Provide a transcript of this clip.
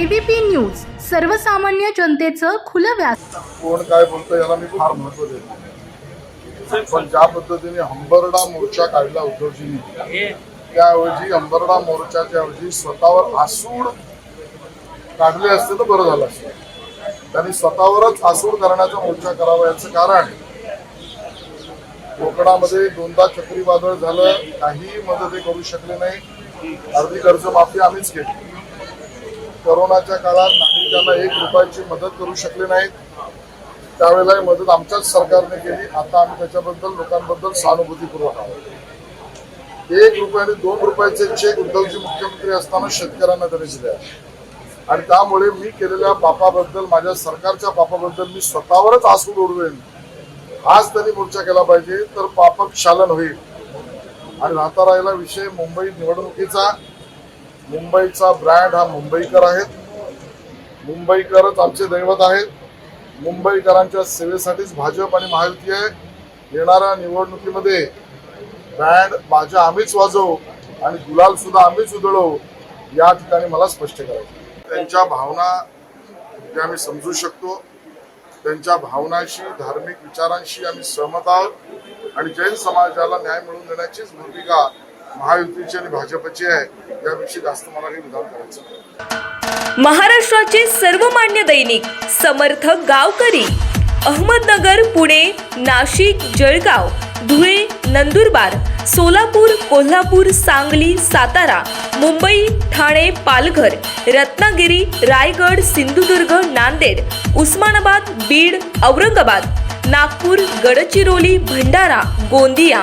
ABP news सर्वसामान्य जनतेचं खुलं व्यास कोण काय बोलतो याला मी फार महत्त्व देतो पण ज्या पद्धतीने हंबरडा मोर्चा काढला उद्धवजींनी त्याऐवजी हंबरडा मोर्चाच्या ऐवजी स्वतःवर आसूड काढले असते तर बरं झालं असतं. त्यांनी स्वतःवरच आसूड करण्याचा मोर्चा करावा याचं कारण कोकणामध्ये दोनदा चक्रीवादळ झालं काही मदत हे करू शकले नाही. अर्धी कर्जमाफी आम्हीच केली. करोनाच्या काळात नागरिकांना एक रुपयाची मदत करू शकले नाहीत. त्यावेळेला ही मदत आमच्याच सरकारने केली. आता आम्ही त्याच्याबद्दल लोकांबद्दल सहानुभूतीपूर्वक आहोत. एक रुपयाने दोन रुपयाचे चेक उद्धवजी मुख्यमंत्री असताना शेतकऱ्यांना त्यांनी दिले. आणि त्यामुळे मी केलेल्या पापाबद्दल माझ्या सरकारच्या पापाबद्दल मी स्वतःवरच आसूड उडवेन. आज त्यांनी मोर्चा केला पाहिजे तर पापक शालन होईल. आणि राहता राहिला विषय मुंबई निवडणुकीचा. मुंबईचा ब्रँड हा मुंबईकर आहेत मुंबईकरच आमचे दैवत आहेत. मुंबईकरांच्या सेवेसाठीच भाजप आणि महायुती आहे. येणाऱ्या निवडणुकीमध्ये बँड माझ्या आम्हीच वाजवू आणि गुलाल सुद्धा आम्हीच उधळू या ठिकाणी मला स्पष्ट करायचं त्यांच्या भावना त्या आम्ही समजू शकतो. त्यांच्या भावनाशी धार्मिक विचारांशी आम्ही सहमत आहोत. आणि जैन समाजाला न्याय मिळवून देण्याचीच भूमिका महायुतीची आणि भाजपची आहे यापेक्षा जास्त मला काही विधान करायचं महाराष्ट्राचे सर्वमान्य दैनिक समर्थ गावकरी अहमदनगर पुणे नाशिक जळगाव धुळे नंदुरबार सोलापूर कोल्हापूर सांगली सातारा मुंबई ठाणे पालघर रत्नागिरी रायगड सिंधुदुर्ग नांदेड उस्मानाबाद बीड औरंगाबाद नागपूर गडचिरोली भंडारा गोंदिया